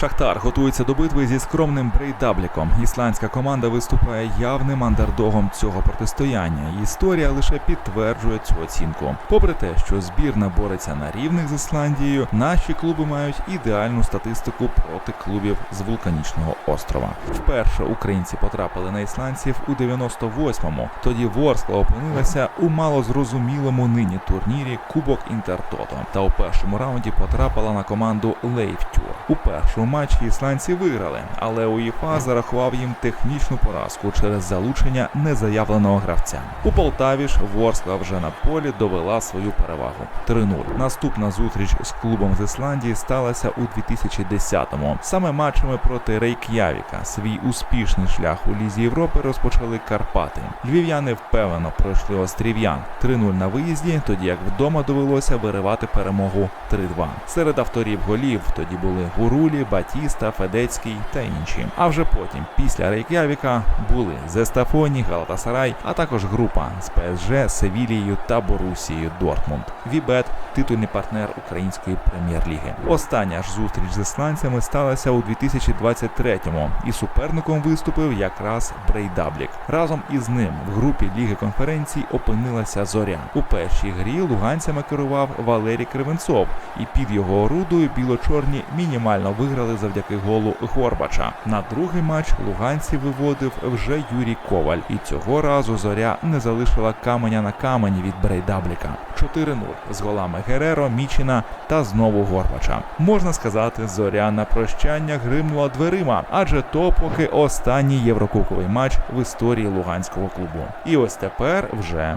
Шахтар готується до битви зі скромним брейдабліком. Ісландська команда виступає явним андердогом цього протистояння. Історія лише підтверджує цю оцінку. Попри те, що збірна бореться на рівних з Ісландією, наші клуби мають ідеальну статистику проти клубів з вулканічного острова. Вперше українці потрапили на ісландців у 98-му. Тоді Ворскла опинилася у малозрозумілому нині турнірі Кубок Інтертото та у першому раунді потрапила на команду Лейфтюр. У першому матчі ісландці виграли, але УЄФА зарахував їм технічну поразку через залучення незаявленого гравця. У Полтаві ж Ворскла вже на полі довела свою перевагу 3-0. Наступна зустріч з клубом з Ісландії сталася у 2010-му. Саме матчами проти Рейк'явіка свій успішний шлях у лізі Європи розпочали Карпати. Львів'яни впевнено пройшли острів'ян 3-0 на виїзді, тоді як вдома довелося виривати перемогу 3-2. Серед авторів голів тоді були Гурулі, Батіста, Федецький та інші. А вже потім, після Рейк'явіка, були Зестафоні, Галатасарай, а також група з ПСЖ, Севілією та Борусією Дортмунд. Вібет титульний партнер української прем'єр-ліги. Остання ж зустріч з ісландцями сталася у 2023-му, і суперником виступив якраз Брейдаблік. Разом із ним в групі Ліги конференцій опинилася Зоря. У першій грі луганцями керував Валерій Кривенцов, і під його орудою біло-чорні мінімально виграли завдяки голу Горбача. На другий матч луганці виводив вже Юрій Коваль, і цього разу зоря не залишила каменя на камені від Брейдабліка. 4-0 з голами Гереро, Мічіна та знову Горбача. Можна сказати, зоря на прощання гримнула дверима, адже то поки останній єврокубковий матч в історії луганського клубу. І ось тепер вже